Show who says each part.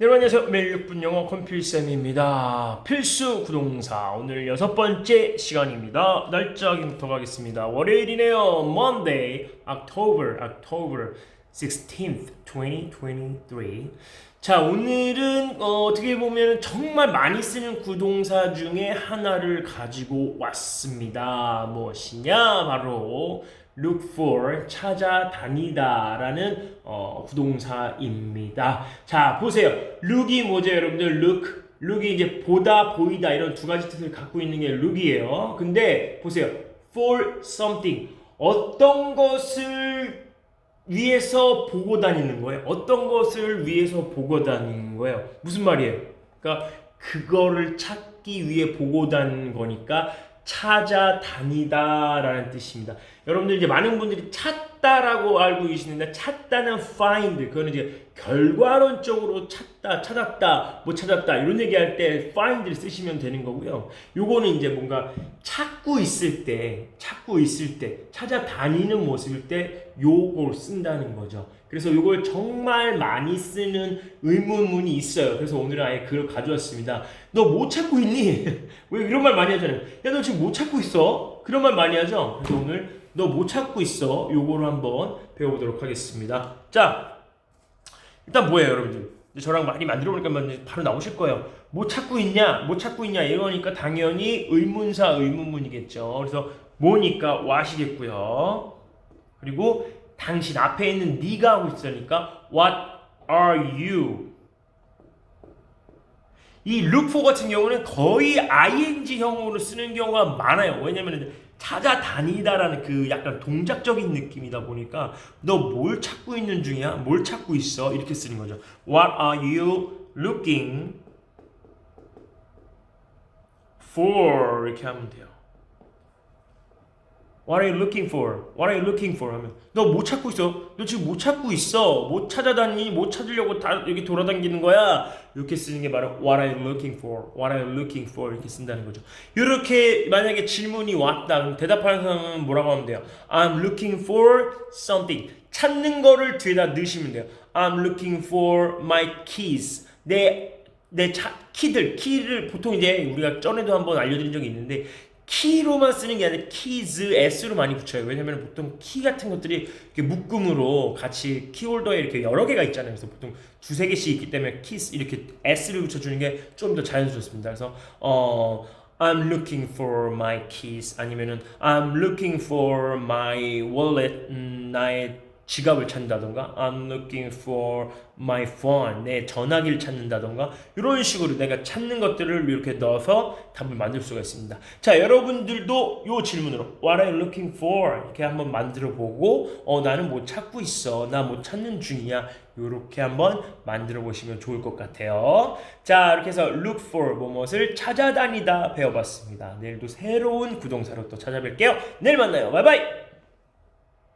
Speaker 1: 네, 여러분 안녕하세요. 매일 6분 영어 컴필쌤입니다. 필수 구동사 오늘 여섯 번째 시간입니다. 날짜 확인부터 가겠습니다. 월요일이네요. Monday, October, October 16th, 2023. 자, 오늘은 어, 떻게 보면 정말 많이 쓰는 구동사 중에 하나를 가지고 왔습니다. 무엇이냐? 바로 look for 찾아다니다라는 어, 구동사입니다. 자 보세요. look이 뭐죠, 여러분들? look look이 이제 보다, 보이다 이런 두 가지 뜻을 갖고 있는 게 look이에요. 근데 보세요. for something 어떤 것을 위해서 보고 다니는 거예요. 어떤 것을 위해서 보고 다니는 거예요. 무슨 말이에요? 그러니까 그거를 찾기 위해 보고 다니는 거니까 찾아다니다라는 뜻입니다. 여러분들 이제 많은 분들이 찾다라고 알고 계시는데 찾다는 find 그거는 이제 결과론적으로 찾다, 찾았다, 못 찾았다 이런 얘기할 때 find를 쓰시면 되는 거고요. 요거는 이제 뭔가 찾고 있을 때, 찾고 있을 때, 찾아다니는 모습일 때 요걸 쓴다는 거죠. 그래서 요걸 정말 많이 쓰는 의문문이 있어요. 그래서 오늘은 아예 그걸 가져왔습니다. 너 못 찾고 있니? 왜 이런 말 많이 하잖아요. 야, 너 지금 못 찾고 있어? 그런 말 많이 하죠? 그래서 오늘 너못 찾고 있어? 요거를 한번 배워보도록 하겠습니다. 자, 일단 뭐예요, 여러분들? 저랑 많이 만들어 보니까 바로 나오실 거예요. 못 찾고 있냐? 못 찾고 있냐? 이러니까 당연히 의문사 의문문이겠죠. 그래서 뭐니까 what이겠고요. 그리고 당신 앞에 있는 네가 하고 있으니까 what are you? 이 for 같은 경우는 거의 ing형으로 쓰는 경우가 많아요. 왜냐면 찾아다니다라는 그 약간 동작적인 느낌이다 보니까 너 뭘 찾고 있는 중이야? 뭘 찾고 있어? 이렇게 쓰는 거죠. What are you looking for? 이렇게 하면 돼요. What are you looking for? What are you looking for? 하면 너못 찾고 있어. 너 지금 못 찾고 있어. 못 찾아다니, 못 찾으려고 다 여기 돌아다니는 거야. 이렇게 쓰는 게 바로 What are you looking for? What are you looking for? 이렇게 쓴다는 거죠. 이렇게 만약에 질문이 왔다. 그럼 대답하는 사람은 뭐라고 하면 돼요? I'm looking for something. 찾는 거를 뒤에다 넣으시면 돼요. I'm looking for my keys. 내, 내 차, 키들, 키를 보통 이제 우리가 전에도 한번 알려드린 적이 있는데 키로만 쓰는 게 아니라 키즈 s로 많이 붙여요. 왜냐면 보통 키 같은 것들이 이렇게 묶음으로 같이 키홀더에 이렇게 여러 개가 있잖아요. 그래서 보통 두세 개씩 있기 때문에 키스 이렇게 s를 붙여주는 게 좀 더 자연스럽습니다. 그래서 어 I'm looking for my keys 아니면은 I'm looking for my wallet 음, 나의 지갑을 찾는다던가 I'm looking for my phone 내 전화기를 찾는다던가 이런 식으로 내가 찾는 것들을 이렇게 넣어서 답을 만들 수가 있습니다. 자 여러분들도 이 질문으로 What are you looking for? 이렇게 한번 만들어 보고 어 나는 뭐 찾고 있어 나 뭐 찾는 중이야? 이렇게 한번 만들어 보시면 좋을 것 같아요. 자 이렇게 해서 look for 뭐뭇을 찾아다니다 배워봤습니다. 내일도 새로운 구동사로 또 찾아뵐게요. 내일 만나요. 바이바이